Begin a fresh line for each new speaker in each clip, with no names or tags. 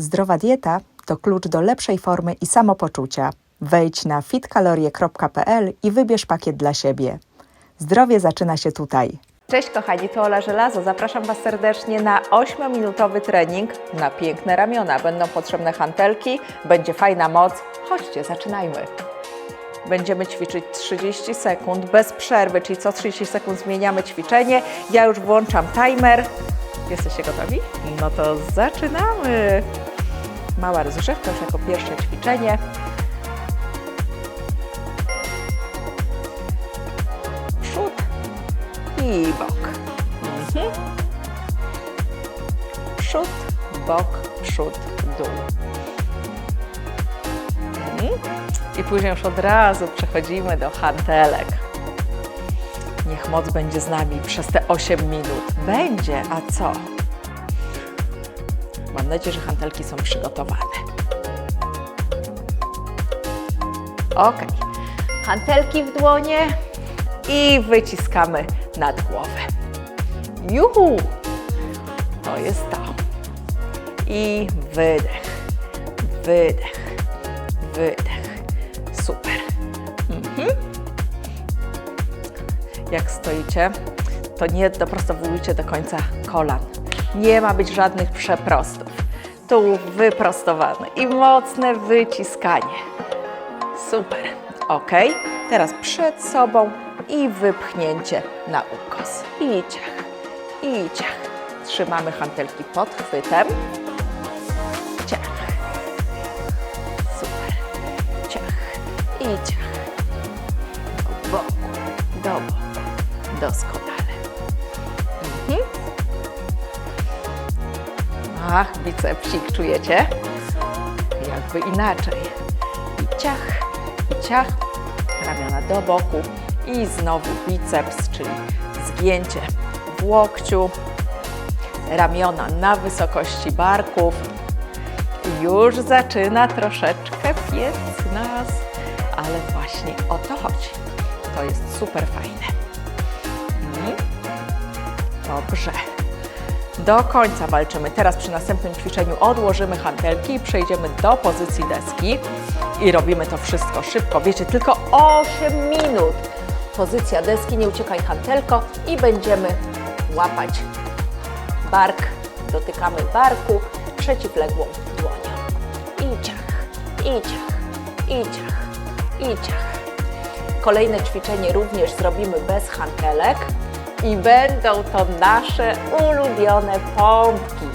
Zdrowa dieta to klucz do lepszej formy i samopoczucia. Wejdź na fitcalorie.pl i wybierz pakiet dla siebie. Zdrowie zaczyna się tutaj.
Cześć kochani, to Ola Żelazo. Zapraszam Was serdecznie na 8-minutowy trening na piękne ramiona. Będą potrzebne hantelki, będzie fajna moc. Chodźcie, zaczynajmy. Będziemy ćwiczyć 30 sekund bez przerwy, czyli co 30 sekund zmieniamy ćwiczenie. Ja już włączam timer. Jesteście gotowi? No to zaczynamy. Mała rozgrzewka już jako pierwsze ćwiczenie. Przód i bok. Mhm. Przód, bok, przód, dół. Mhm. I później już od razu przechodzimy do hantelek. Niech moc będzie z nami przez te 8 minut. Będzie, a co? Mam nadzieję, że hantelki są przygotowane. Ok. Hantelki w dłonie i wyciskamy nad głowę. Juhu! To jest to. I wydech, wydech, wydech. Super. Mhm. Jak stoicie, to nie doprostowujcie do końca kolan. Nie ma być żadnych przeprostów. Tu wyprostowane i mocne wyciskanie. Super. Ok. Teraz przed sobą i wypchnięcie na ukos. I ciach, i ciach. Trzymamy hantelki pod chwytem. Ciach. Super. Ciach i ciach. Do boku, do boku. Doskonale. Ach, bicepsik czujecie? Jakby inaczej. I ciach, i ciach. Ramiona do boku. I znowu biceps, czyli zgięcie w łokciu. Ramiona na wysokości barków. I Już zaczyna troszeczkę piec nas, ale właśnie o to chodzi. To jest super fajne. Mhm. Dobrze. Do końca walczymy. Teraz przy następnym ćwiczeniu odłożymy hantelki i przejdziemy do pozycji deski. I robimy to wszystko szybko. Wiecie, tylko 8 minut. Pozycja deski, nie uciekaj hantelko i będziemy łapać bark. Dotykamy barku przeciwległą dłonią. I ciach, i ciach, i ciach, i ciach. Kolejne ćwiczenie również zrobimy bez hantelek i będą to nasze ulubione pompki.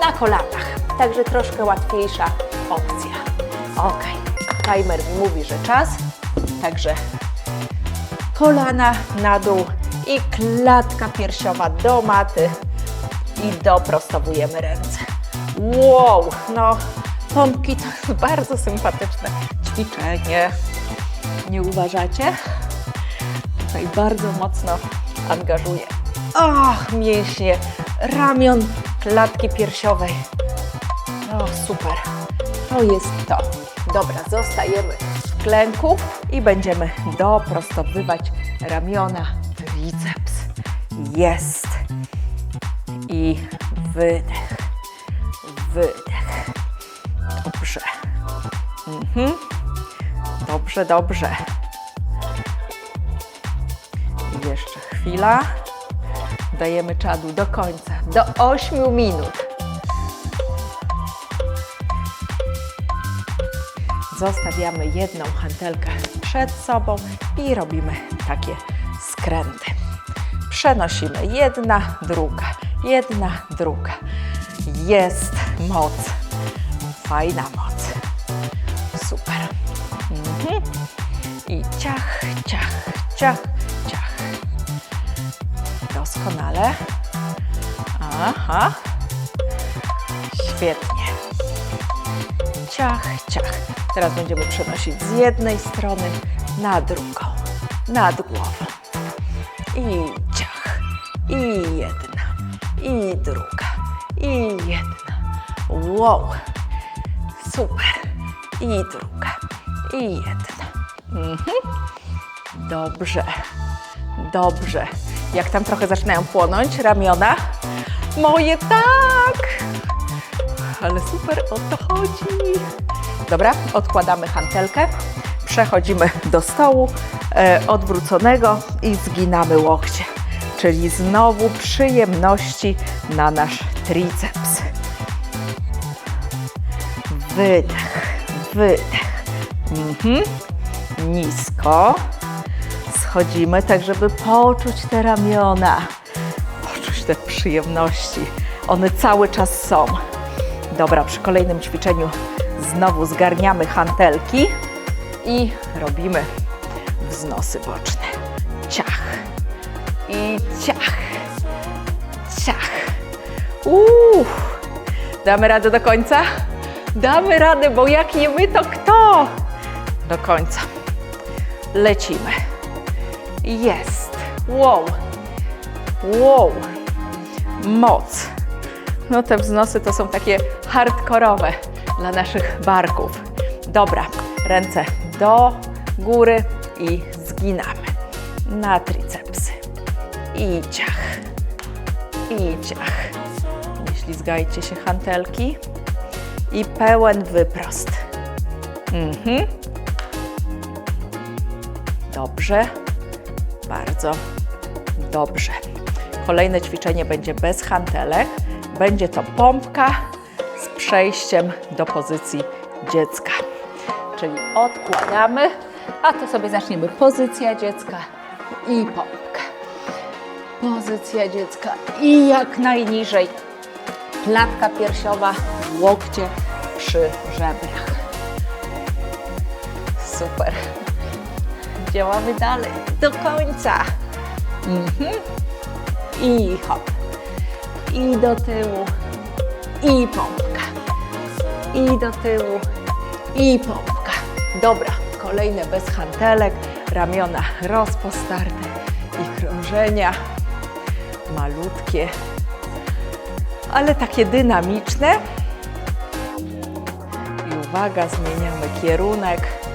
Na kolanach, także troszkę łatwiejsza opcja. Ok, timer mówi, że czas, także kolana na dół i klatka piersiowa do maty i doprostowujemy ręce. Wow, no pompki to bardzo sympatyczne ćwiczenie. Nie uważacie? Tutaj bardzo mocno angażuje. Och, mięśnie ramion, klatki piersiowej. O, super. To jest to. Dobra, zostajemy w klęku i będziemy doprostowywać ramiona, triceps. Jest. I wydech. Wydech. Dobrze. Mhm. Dobrze, dobrze. Chwila. Dajemy czadu do końca, do 8 minut. Zostawiamy jedną hantelkę przed sobą i robimy takie skręty. Przenosimy jedna, druga, jedna, druga. Jest moc. Fajna moc. Super. Mhm. I ciach, ciach, ciach. Doskonale. Aha. Świetnie. Ciach, ciach. Teraz będziemy przenosić z jednej strony na drugą, nad głową. I ciach. I jedna. I druga. I jedna. Wow. Super. I druga. I jedna. Mhm. Dobrze. Dobrze. Jak tam trochę zaczynają płonąć ramiona, Moje tak! Ale super, o to chodzi. Dobra, odkładamy hantelkę, przechodzimy do stołu e, odwróconego i zginamy łokcie. Czyli znowu przyjemności na nasz triceps. Wydech, wydech. Mhm. Nisko. Tak, żeby poczuć te ramiona, poczuć te przyjemności. One cały czas są. Dobra, przy kolejnym ćwiczeniu znowu zgarniamy hantelki i robimy wznosy boczne. Ciach i ciach, ciach. Uff. Damy radę do końca? Damy radę, bo jak nie my, to kto? Do końca. Lecimy. Jest. Wow. Wow. Moc. No te wznosy to są takie hardkorowe dla naszych barków. Dobra, ręce do góry i zginamy na tricepsy. I ciach. I ciach. Ślizgajcie się hantelki. I pełen wyprost. Mhm. Dobrze. Bardzo dobrze. Kolejne ćwiczenie będzie bez hantelek. Będzie to pompka z przejściem do pozycji dziecka. Czyli odkładamy, a to sobie zaczniemy pozycja dziecka i pompka. Pozycja dziecka i jak najniżej. Klatka piersiowa, łokcie przy żebrach. Super. Działamy dalej do końca. Mhm. I hop. I do tyłu. I pompka. I do tyłu. I pompka. Dobra, kolejne bez hantelek. Ramiona rozpostarte i krążenia. Malutkie, ale takie dynamiczne. I uwaga, zmieniamy kierunek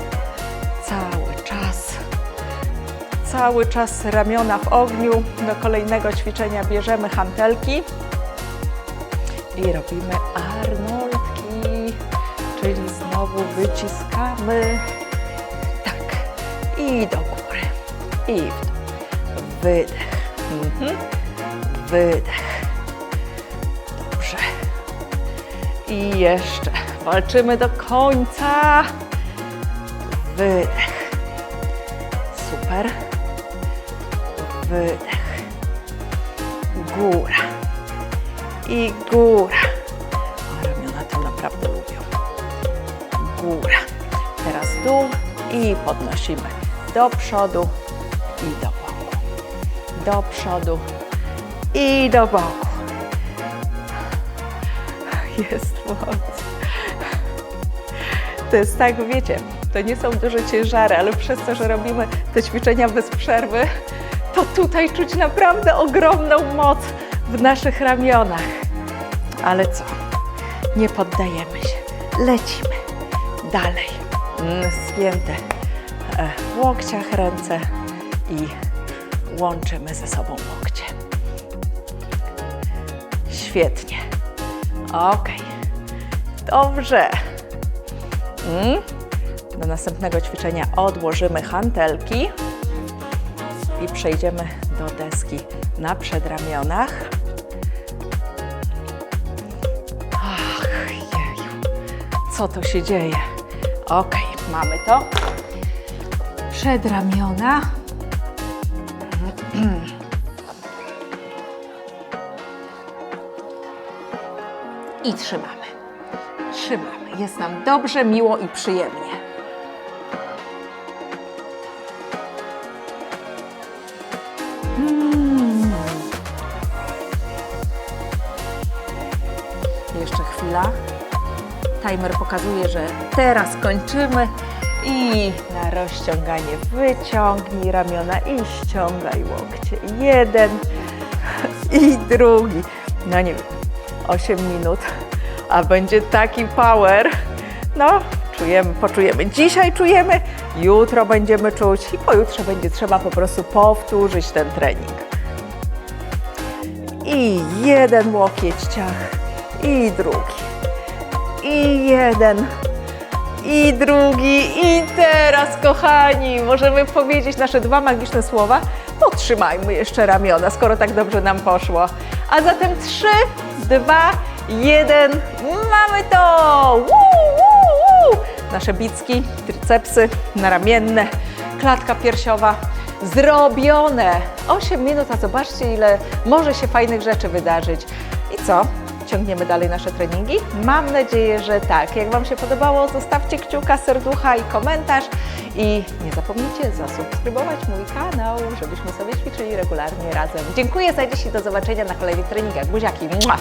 Cały czas ramiona w ogniu. Do kolejnego ćwiczenia bierzemy hantelki i robimy arnoldki, czyli znowu wyciskamy. Tak. I do góry. I w dół. Wydech. Mhm. Wydech. Dobrze. I jeszcze. Walczymy do końca. Wydech. Super. Wydech. Góra. I góra. A ramiona to naprawdę lubią. Góra. Teraz dół i podnosimy do przodu i do boku. Do przodu i do boku. Jest moc. To jest tak, wiecie, to nie są duże ciężary, ale przez to, że robimy te ćwiczenia bez przerwy, to tutaj czuć naprawdę ogromną moc w naszych ramionach. Ale co? Nie poddajemy się. Lecimy dalej. Mm, Zgięte e, w łokciach ręce i łączymy ze sobą łokcie. Świetnie. Ok. Dobrze. Mm. Do następnego ćwiczenia odłożymy hantelki i przejdziemy do deski na przedramionach. Ach, jeju, co to się dzieje? Ok, mamy to. Przedramiona. I trzymamy. Trzymamy. Jest nam dobrze, miło i przyjemnie. Jeszcze chwila. Timer pokazuje, że teraz kończymy. I na rozciąganie wyciągnij ramiona i ściągaj łokcie. Jeden i drugi. No nie wiem, 8 minut, a będzie taki power. No, czujemy, poczujemy. Dzisiaj czujemy, jutro będziemy czuć i pojutrze będzie trzeba po prostu powtórzyć ten trening. I jeden łokieć ciach. I drugi. I jeden. I drugi. I teraz, kochani, możemy powiedzieć nasze dwa magiczne słowa. Podtrzymajmy jeszcze ramiona, skoro tak dobrze nam poszło. A zatem trzy, dwa, jeden. Mamy to! Woo, woo, woo. Nasze bicki, tricepsy naramienne, klatka piersiowa zrobione. 8 minut, a zobaczcie, ile może się fajnych rzeczy wydarzyć. I co? Ciągniemy dalej nasze treningi? Mam nadzieję, że tak. Jak Wam się podobało, zostawcie kciuka, serducha i komentarz. I nie zapomnijcie zasubskrybować mój kanał, żebyśmy sobie ćwiczyli regularnie razem. Dziękuję za dziś i do zobaczenia na kolejnych treningach. Buziaki! Mua!